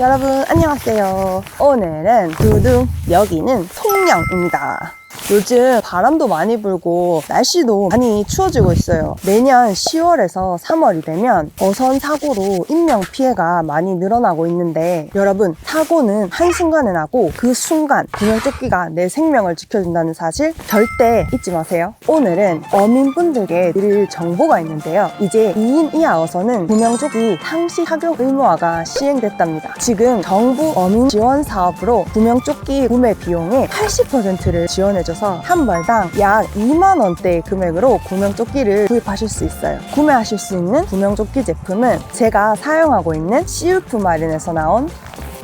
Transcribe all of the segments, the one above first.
여러분 안녕하세요. 오늘은 두둥 여기는 통영입니다. 요즘 바람도 많이 불고 날씨도 많이 추워지고 있어요. 매년 10월에서 3월이 되면 어선 사고로 인명 피해가 많이 늘어나고 있는데 여러분 사고는 한순간에 나고 그 순간 구명조끼가 내 생명을 지켜준다는 사실 절대 잊지 마세요. 오늘은 어민분들께 드릴 정보가 있는데요. 이제 2인 이하 어선은 구명조끼 상시 착용 의무화가 시행됐답니다. 지금 정부 어민 지원 사업으로 구명조끼 구매 비용의 80%를 지원해줘 서 한 벌당 약 2만 원대의 금액으로 구명조끼를 구입하실 수 있어요. 구매하실 수 있는 구명조끼 제품은 제가 사용하고 있는 CUF 마린에서 나온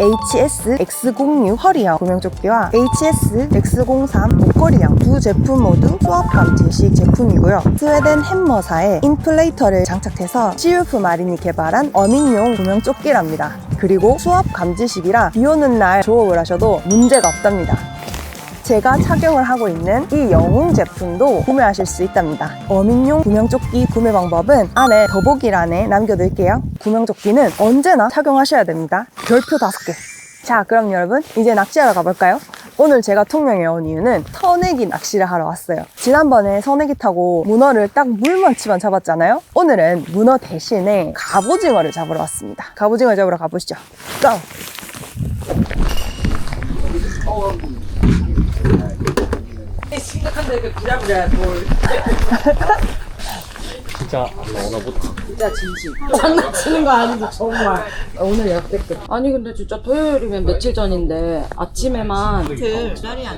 HS X06 허리형 구명조끼와 HS X03 목걸이형 두 제품 모두 수압 감지식 제품이고요. 스웨덴 햄머사의 인플레이터를 장착해서 CUF 마린이 개발한 어민용 구명조끼랍니다. 그리고 수압 감지식이라 비 오는 날 조업을 하셔도 문제가 없답니다. 제가 착용을 하고 있는 이 영웅 제품도 구매하실 수 있답니다. 어민용 구명조끼 구매 방법은 안에 더보기란에 남겨둘게요. 구명조끼는 언제나 착용하셔야 됩니다. 별표 다섯 개. 자, 그럼 여러분 이제 낚시하러 가볼까요? 오늘 제가 통영에 온 이유는 선내기 낚시를 하러 왔어요. 지난번에 선내기 타고 문어를 딱 물만치만 잡았잖아요. 오늘은 문어 대신에 갑오징어를 잡으러 왔습니다. 갑오징어 잡으러 가보시죠. 고! 심각한데 그 부랴부랴 뭘 진짜 안 나오나 보다. 진짜 진심. 장난치는 거 아니지 정말. 오늘 예약됐대 아니 근데 진짜 토요일이면 며칠 전인데 아침에만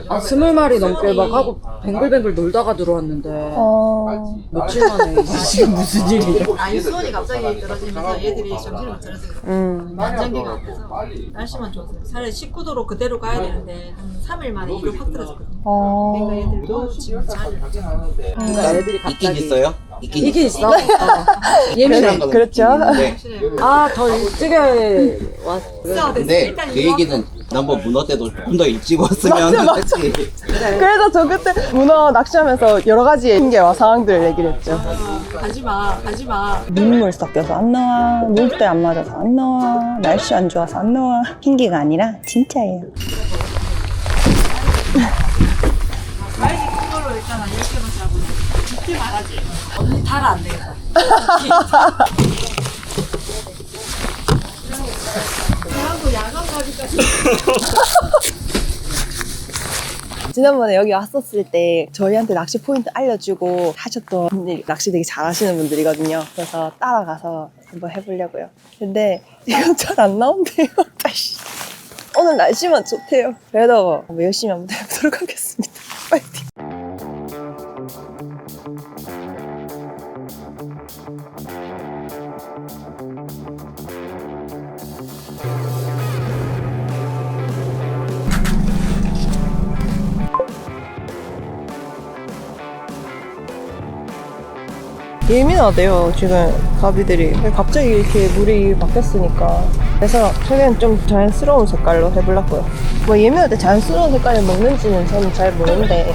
아 스물 마리 넘게 막 하고 뱅글뱅글 놀다가 들어왔는데 어... 며칠 만에. 지금 무슨 일이야? 아니 수온이 갑자기 떨어지면서 얘들이 정신을 못 차려서 음... 안정기가 없어서. 날씨만 좋았어요. 차라리 19도로 그대로 가야 되는데 한 3일 만에 일을 확 떨어졌거든요. 어... 그러니까 얘들도 지금 잘 그러니까 애들이 갑자기 있긴 있어요? 있긴 이게 있어? 어. 예민해 그래, 그렇죠. 네. 아더 일찍 왔 근데 그 얘기는 지난번 문어 때도 조금 더 일찍 왔으면 맞아, 했지. 그래서 저 그때 문어 낚시하면서 여러 가지 핑계와 상황들을 얘기를 했죠. 가지 마, 가지마. 눈물 섞여서 안 나와, 물때 안 맞아서 안 나와, 날씨 안 좋아서 안 나와. 핑계가 아니라 진짜예요. 말지 큰 걸로 일단 10개만 짜고 죽지 말아지. 언니 달아 안 되겠다. 지난번에 여기 왔었을 때 저희한테 낚시 포인트 알려주고 하셨던 분들이 낚시 되게 잘하시는 분들이거든요. 그래서 따라가서 한번 해보려고요. 근데 이거 잘안 나온대요. 오늘 날씨만 좋대요. 그래도 열심히 한번 해보도록 하겠습니다. 파이팅! 예민하대요 지금 가비들이. 갑자기 이렇게 물이 바뀌었으니까. 그래서 최대한 좀 자연스러운 색깔로 해보려고요. 뭐 예민할 때 자연스러운 색깔을 먹는지는 저는 잘 모르는데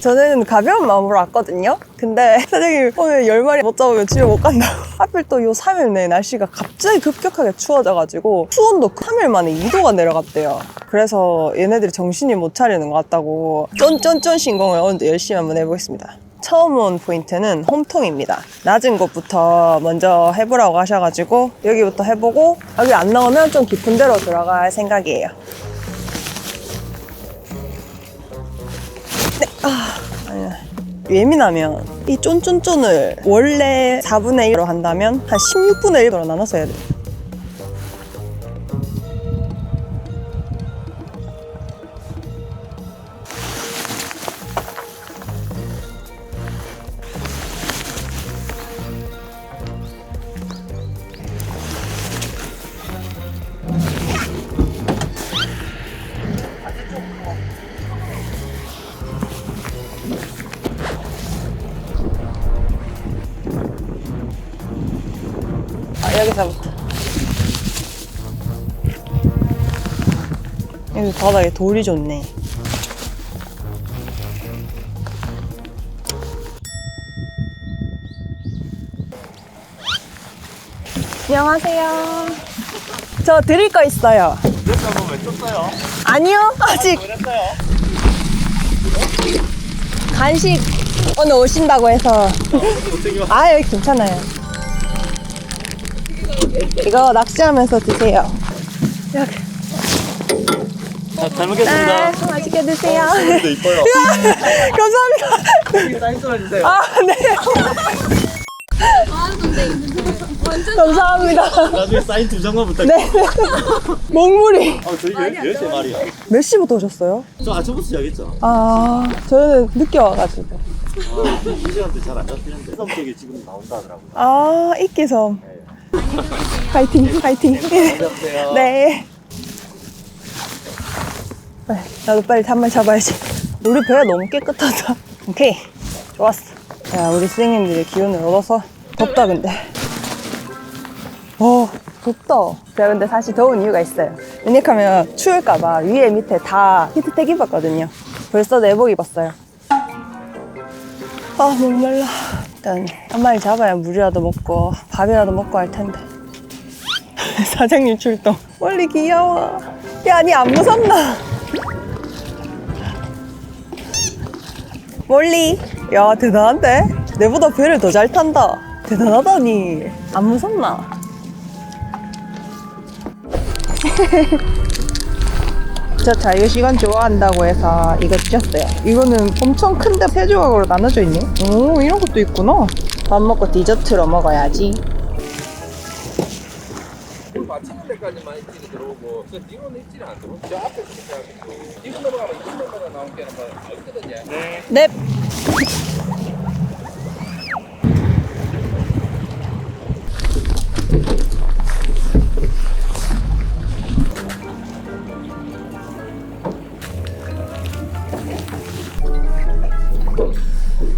저는 가벼운 마음으로 왔거든요. 근데 사장님 오늘 10마리 못 잡으면 집에 못 간다고. 하필 또 요 3일 내에 날씨가 갑자기 급격하게 추워져가지고 수온도 3일 만에 2도가 내려갔대요. 그래서 얘네들이 정신이 못 차리는 것 같다고 쫀쫀쫀 신공을 오늘 열심히 한번 해보겠습니다. 처음 온 포인트는 홈통입니다. 낮은 곳부터 먼저 해보라고 하셔가지고 여기부터 해보고 여기 안 나오면 좀 깊은 데로 들어갈 생각이에요. 아니야. 예민하면 이 쫀쫀쫀을 원래 4분의 1로 한다면 한 16분의 1으로 나눠서 해야 돼. 여기 바닥에 돌이 좋네. 안녕하세요. 저 드릴 거 있어요. 아니요, 아직. 간식 오늘 오신다고 해서. 아, 여기 괜찮아요. 이거 낚시하면서 드세요. 여기. 잘 먹겠습니다. 네, 맛있게 드세요. 네, 이뻐요. 감사합니다. 사인 좀 해주세요. 아, 네. 감사합니다. 나중에 사인 두 장만 부탁. 네. 먹물이. 아, 저희 10시 말이야. 몇 시부터 오셨어요? 저 아침부터 시작했죠. 아, 저는 늦게 와가지고. 아, 이 시간대 잘안 잡히는데. 섬 쪽에 지금 나온다 하더라고요. 아, 이끼섬. 파이팅, 파이팅. 안 네, 나도 빨리 단말 잡아야지. 우리 배가 너무 깨끗하다. 오케이. 좋았어. 야, 우리 선생님들의 기운을 얻어서 덥다, 근데. 어, 덥다. 제가 근데 사실 더운 이유가 있어요. 왜냐하면 추울까봐 위에 밑에 다 히트텍 입었거든요. 벌써 내복 입었어요. 아, 목말라. 일단 한 마리 잡아야 물이라도 먹고 밥이라도 먹고 할 텐데. 사장님 출동. 멀리 귀여워. 야, 니 안 무섭나? 멀리. 야, 대단한데? 내보다 배를 더 잘 탄다. 대단하다니. 안 무섭나? 저 자유시간 좋아한다고 해서 이거 찢었어요. 이거는 엄청 큰데 세 조각으로 나눠져 있네. 오, 이런 것도 있구나. 밥 먹고 디저트로 먹어야지. 데까지만 입질이 들어오고 저 뒤로는 입질이 안 들어오고 저 앞에 그렇게 이거 넘어가면 이거 넘어가 나온 게는 뭐 없거든요 넵.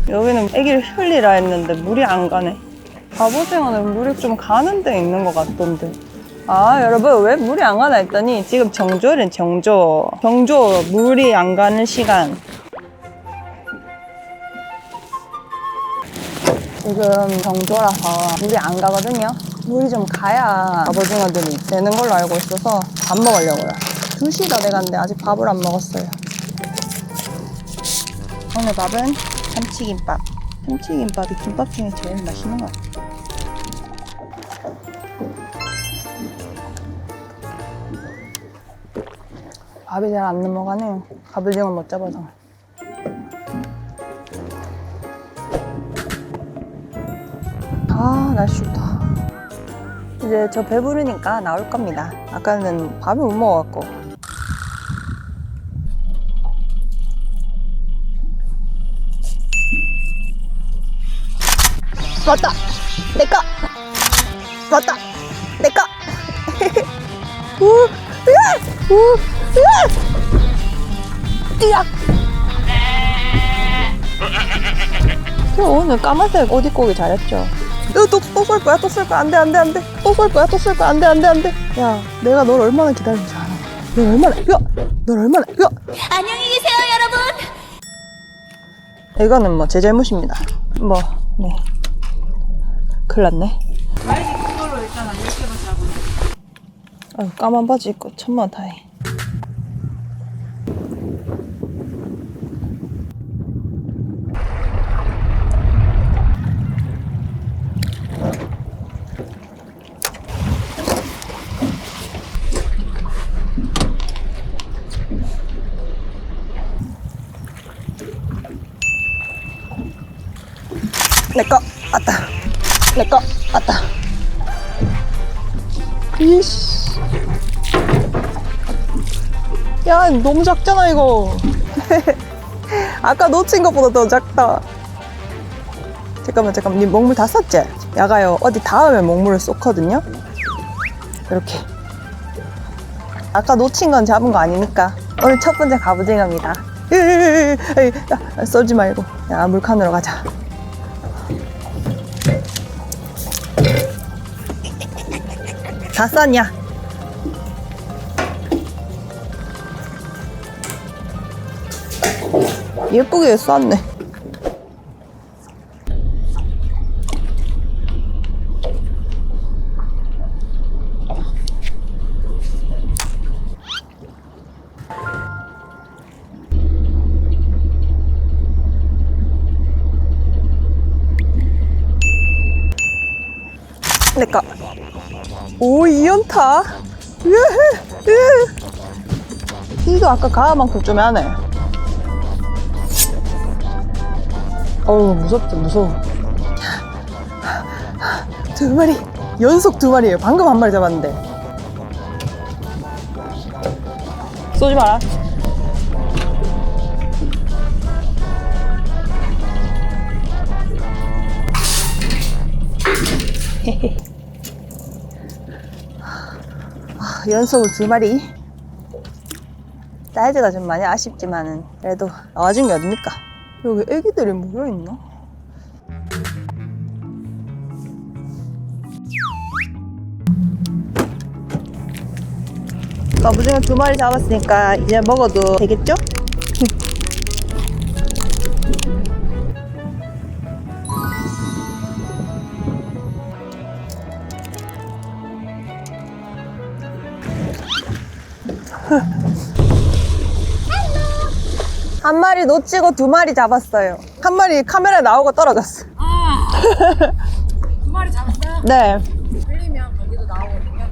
여기는 애기를 흘리라 했는데 물이 안 가네. 갑오징어는 물이 좀 가는 데 있는 것 같던데. 아, 여러분, 왜 물이 안 가나 했더니 지금 정조는 정조. 정조, 물이 안 가는 시간. 지금 정조라서 물이 안 가거든요. 물이 좀 가야 갑오징어들이 되는 걸로 알고 있어서 밥 먹으려고요. 2시 다 돼가는데 아직 밥을 안 먹었어요. 오늘 밥은 참치김밥. 참치김밥이 김밥 중에 제일 맛있는 것 같아요. 밥이 잘 안 넘어가네요. 갑오징어 못 잡아서. 아, 날씨 좋다. 이제 저 배부르니까 나올 겁니다. 아까는 밥을 못 먹어갖고. 왔다! 내꺼! 왔다! 내꺼! 우! 으아! 우! 저 오늘 까만색 옷 입고 오기 잘했죠. 또또쏠 거야? 또 쏠 거야? 안돼 안돼 안돼. 또 쏠 거야? 또 쏠 거야? 안돼 안돼 안돼. 야 내가 널 얼마나 기다리는지 알아. 널 얼마나 야널 얼마나 야. 안녕히 계세요, 여러분. 이거는 뭐 제 잘못입니다. 뭐네. 큰일 났네. 사이즈 큰 걸로 일단 한 10개만 잡으세요. 아유 까만 바지 입고 천만 다행 내꺼 왔다 내꺼 왔다 이씨. 야 너무 작잖아 이거. 아까 놓친 것보다 더 작다. 잠깐만 잠깐만. 니 먹물 다 쌌지? 야가요 어디 닿으면 먹물을 쏟거든요? 이렇게. 아까 놓친 건 잡은 거 아니니까 오늘 첫 번째 에이, 야, 썰지 말고. 야 물칸으로 가자 다 싸냐? 예쁘게 쌌네. 내꺼 오, 이연타. 이거 아까 가만큼 좀 하네. 어우, 무섭다, 무서워. 두 마리. 연속 두 마리예요. 방금 한 마리 잡았는데. 쏘지 마라. 연속으로 두 마리. 사이즈가 좀 많이 아쉽지만은 그래도 나와준 게 어딥니까? 여기 애기들이 모여있나? 갑오징어 두 마리 잡았으니까 이제 먹어도 되겠죠? 마리 놓치고 두 마리 잡았어요. 한 마리 카메라에 나오고 떨어졌어. 두 마리 잡았어요? 네. 흘리면 거기도 나오거든요.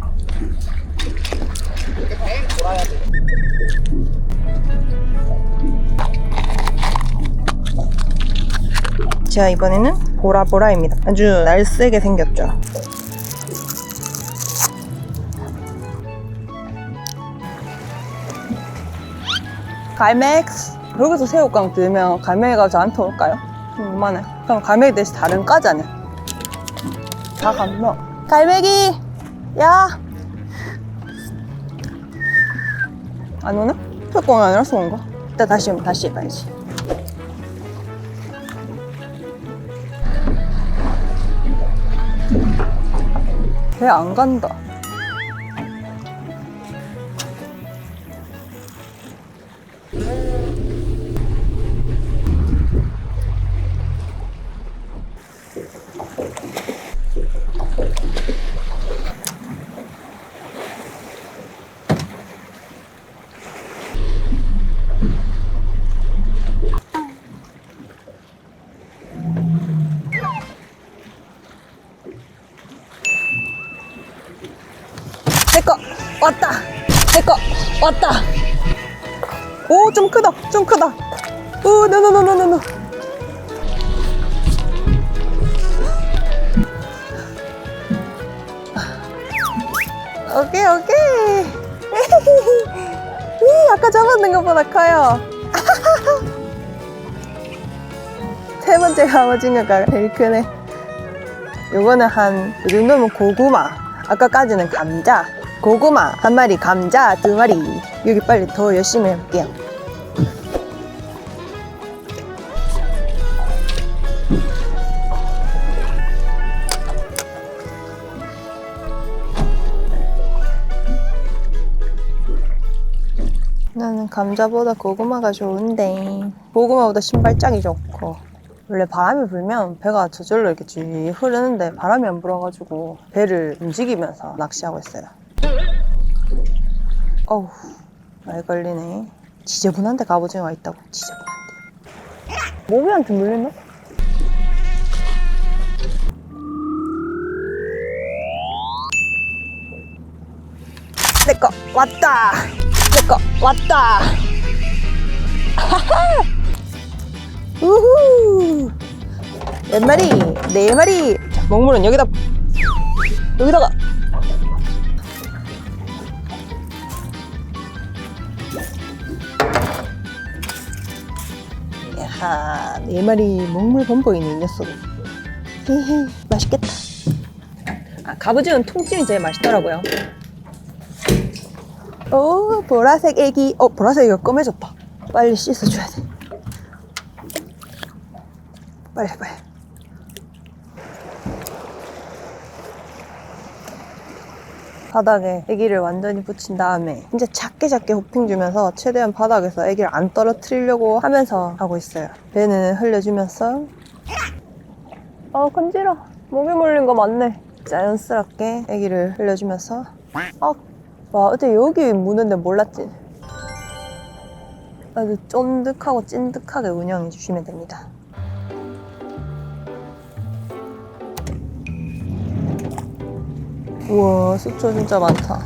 제가 이번에는 보라보라입니다. 아주 날쌔게 생겼죠. 갈맥스 여기서 새우깡 들면 갈매기가 저한테 올까요? 좀 이만해. 그럼 갈매기 대신 다른 과자네. 다 감명. 갈매기, 야. 안 오나? 새우깡이 아니라서 온가? 이따 다시 오면 다시 해봐야지. 배 안 간다. 내꺼 왔다. 내꺼 왔다. 오, 좀 크다. 좀 크다. 오, 노노노노노노. 오케이, 오케이. 이, 아까 잡았는 것보다 커요. 세 번째 갑오징어가 제일 크네. 요거는 한, 이 정도면 고구마. 아까까지는 감자. 고구마 한 마리, 감자 두 마리. 여기 빨리 더 열심히 해볼게요. 나는 감자보다 고구마가 좋은데 고구마보다 신발짝이 좋고 원래 바람이 불면 배가 저절로 이렇게 쭉 흐르는데 바람이 안 불어가지고 배를 움직이면서 낚시하고 있어요. 어우 말 걸리네. 지저분한데 갑오징어 가 있다고 지저분한데. 모비한테 물렸나? 내꺼 왔다. 내꺼 왔다. 하하. 우후. 몇 마리? 네 마리. 자, 먹물은 여기다 여기다가 야, 네 마리 먹물 범벅이네 이 녀석은. 헤헤, 맛있겠다. 아, 갑오징어는 통찜이 제일 맛있더라고요. 오, 보라색 애기. 어, 보라색 애기가 검해졌다. 빨리 씻어줘야 돼. 빨리, 빨리. 바닥에 애기를 완전히 붙인 다음에 이제 작게 작게 호핑 주면서 최대한 바닥에서 애기를 안 떨어뜨리려고 하면서 하고 있어요. 배는 흘려주면서 어 건지러 목이 물린 거 맞네. 자연스럽게 애기를 흘려주면서 어, 와 어제 여기 무는데 몰랐지. 아주 쫀득하고 찐득하게 운영해 주시면 됩니다. 우와, 수초 진짜 많다.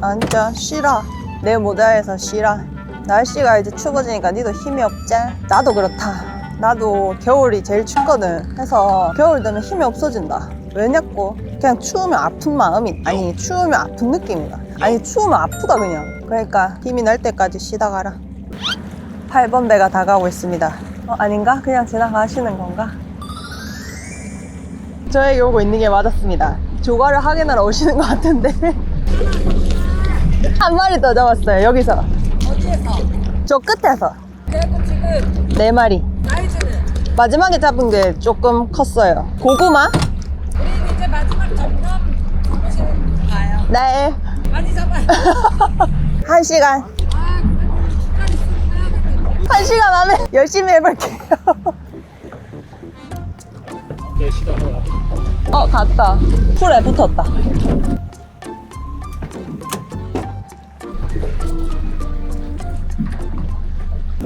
앉아, 쉬라. 내 모자에서 쉬라. 날씨가 이제 추워지니까 니도 힘이 없지? 나도 그렇다. 나도 겨울이 제일 춥거든. 해서 겨울 되면 힘이 없어진다. 왜냐고? 그냥 추우면 아픈 마음이, 아니, 추우면 아픈 느낌이다. 아니, 추우면 아프다, 그냥. 그러니까 힘이 날 때까지 쉬다 가라. 8번 배가 다가오고 있습니다. 어, 아닌가? 그냥 지나가시는 건가? 저에게 오고 있는 게 맞았습니다. 조과를 확인하러 오시는 것 같은데. 한 마리 더 잡았어요, 여기서. 어디에서? 저 끝에서. 그래갖고 지금 네 마리. 사이즈는 마지막에 잡은 게 조금 컸어요. 고구마? 네. 많이 잡아요. 한 시간. 한 시간 안에 열심히 해볼게요. 어, 갔다. 풀에 붙었다.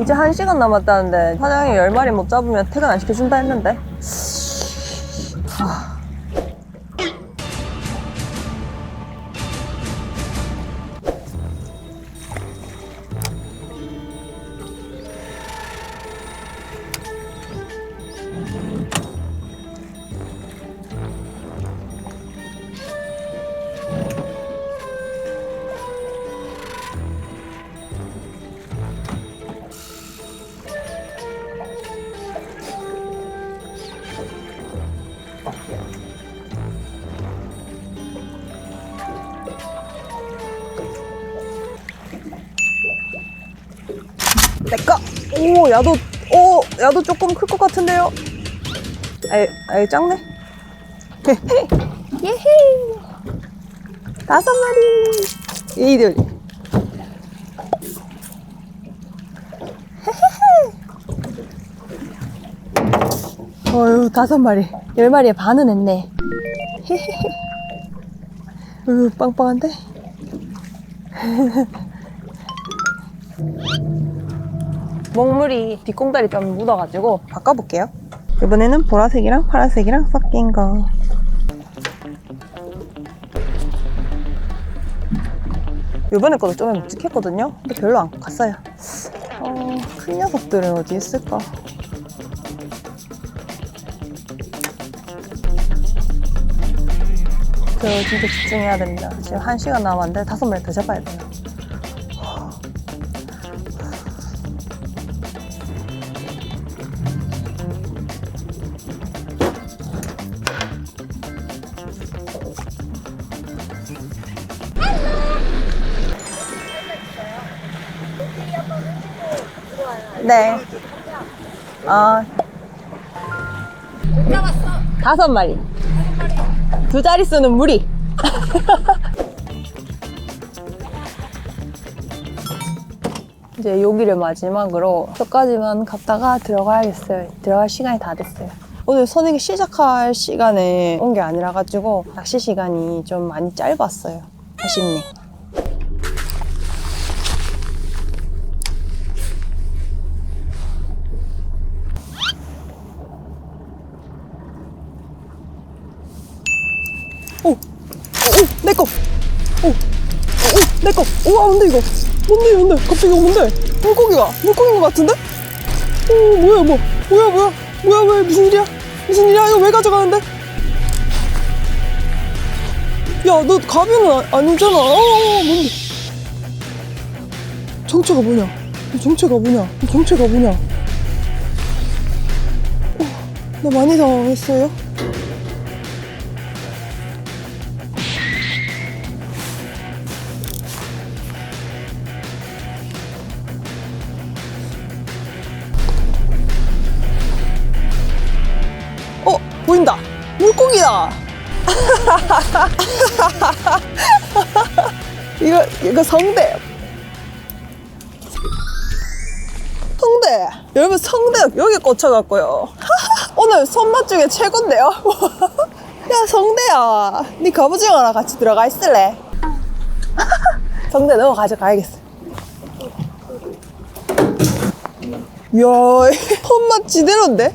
이제 한 시간 남았다는데 사장이 열 마리 못 잡으면 퇴근 안 시켜준다 했는데. 하. 오, 야도, 오, 야도 조금 클 것 같은데요? 아이, 아이, 작네? 예헤! 다섯 마리! 이들. 어휴, 다섯 마리. 열 마리에 반은 했네. 헤헤헤. 으, 빵빵한데? 먹물이 뒷공다리 뼈에 묻어가지고 바꿔볼게요. 이번에는 보라색이랑 파란색이랑 섞인 거. 이번에 거도 좀 묵직했거든요. 근데 별로 안 갔어요. 어, 큰 녀석들은 어디 있을까? 저 진짜 집중해야 됩니다. 지금 한 시간 남았는데 다섯 마리 더 잡아야 돼요. 아. 다섯 마리. 두 자릿수는 무리. 이제 여기를 마지막으로 저까지만 갔다가 들어가야겠어요. 들어갈 시간이 다 됐어요. 오늘 선행이 시작할 시간에 온 게 아니라 가지고 낚시 시간이 좀 많이 짧았어요. 아쉽네. 우와, 뭔데 이거? 뭔데, 뭔데? 갑자기 이거 뭔데? 물고기가! 물고기인 것 같은데? 오, 뭐야, 뭐. 뭐야, 뭐야. 뭐야, 뭐야. 무슨 일이야? 무슨 일이야? 이거 왜 가져가는데? 야, 너 가비는 아- 아니잖아. 어, 어, 뭔데? 정체가 뭐냐? 이 정체가 뭐냐? 이 정체가 뭐냐? 어, 나 많이 당황했어요. 여기 꽂혀갖고요. 오늘 손맛 중에 최고인데요. 야 성대야 네 갑오징어랑 같이 들어가 있을래? 성대 너 가져가야겠어 이야 손맛 지대로인데?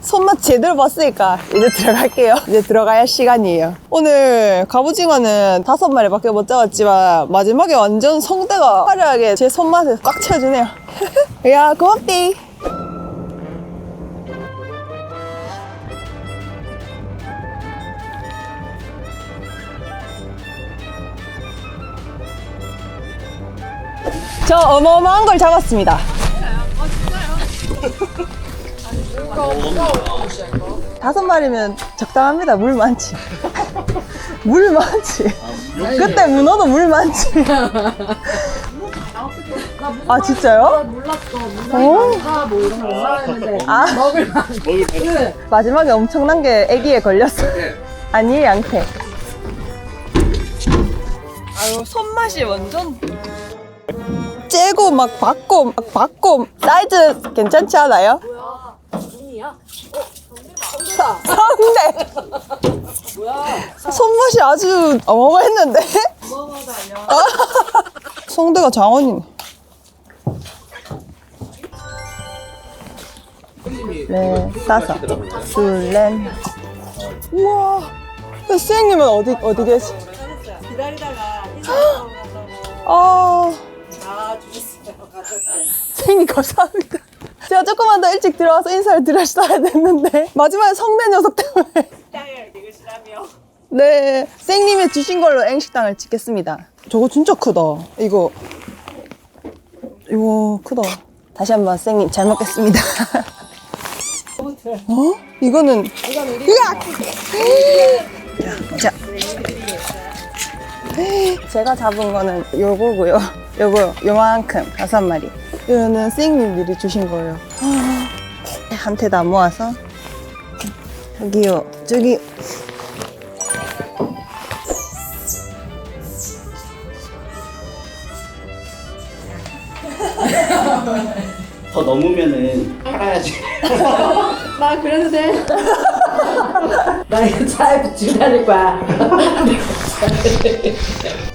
손맛 제대로 봤으니까 이제 들어갈게요. 이제 들어가야 할 시간이에요. 오늘 갑오징어는 다섯 마리밖에 못 잡았지만 마지막에 완전 성대가 화려하게 제 손맛을 꽉 채워주네요. 야 고맙디. 저 어마어마한 걸 잡았습니다. 다섯 마리면 적당합니다. 물 많지. 물 많지. 그때 문어도 물 많지. 아 진짜요? 몰랐어. 어? 문어가 뭐 이런 거 올라왔는데 아 먹을 만. 마지막에 엄청난 게 애기에 걸렸어. 아니 양태. 아유 손맛이 완전 째고 막 받고 막 받고 사이즈 괜찮지 않아요? 눈이야? 성대. 손맛이 아주 어마어마했는데. 성대가 장원이네. 네, 둘, 넷. 우와. 선생님은 어디 어디 계시? 기다리다가 간다고 아, 다 주셨어요. 가족들. 선생님 감사합니다. 제가 조금만 더 일찍 들어와서 인사를 드렸어야 됐는데 마지막에 성대 녀석 때문에. 땅을 읽으시라며. 네, 쌩님이 주신 걸로 N식당을 찍겠습니다. 저거 진짜 크다. 이거. 이거 크다. 다시 한번 쌩님 잘 먹겠습니다. 어? 이거는. 으악! 자. 제가 잡은 거는 요거고요. 요거 요만큼 다섯 마리. 이거는 쌩님들이 주신 거예요. 아, 한테 다 모아서 여기요, 저기 더 넘으면은 팔아야지. 나 그래도 돼. 나 이거 차에 붙이고 다닐 거야.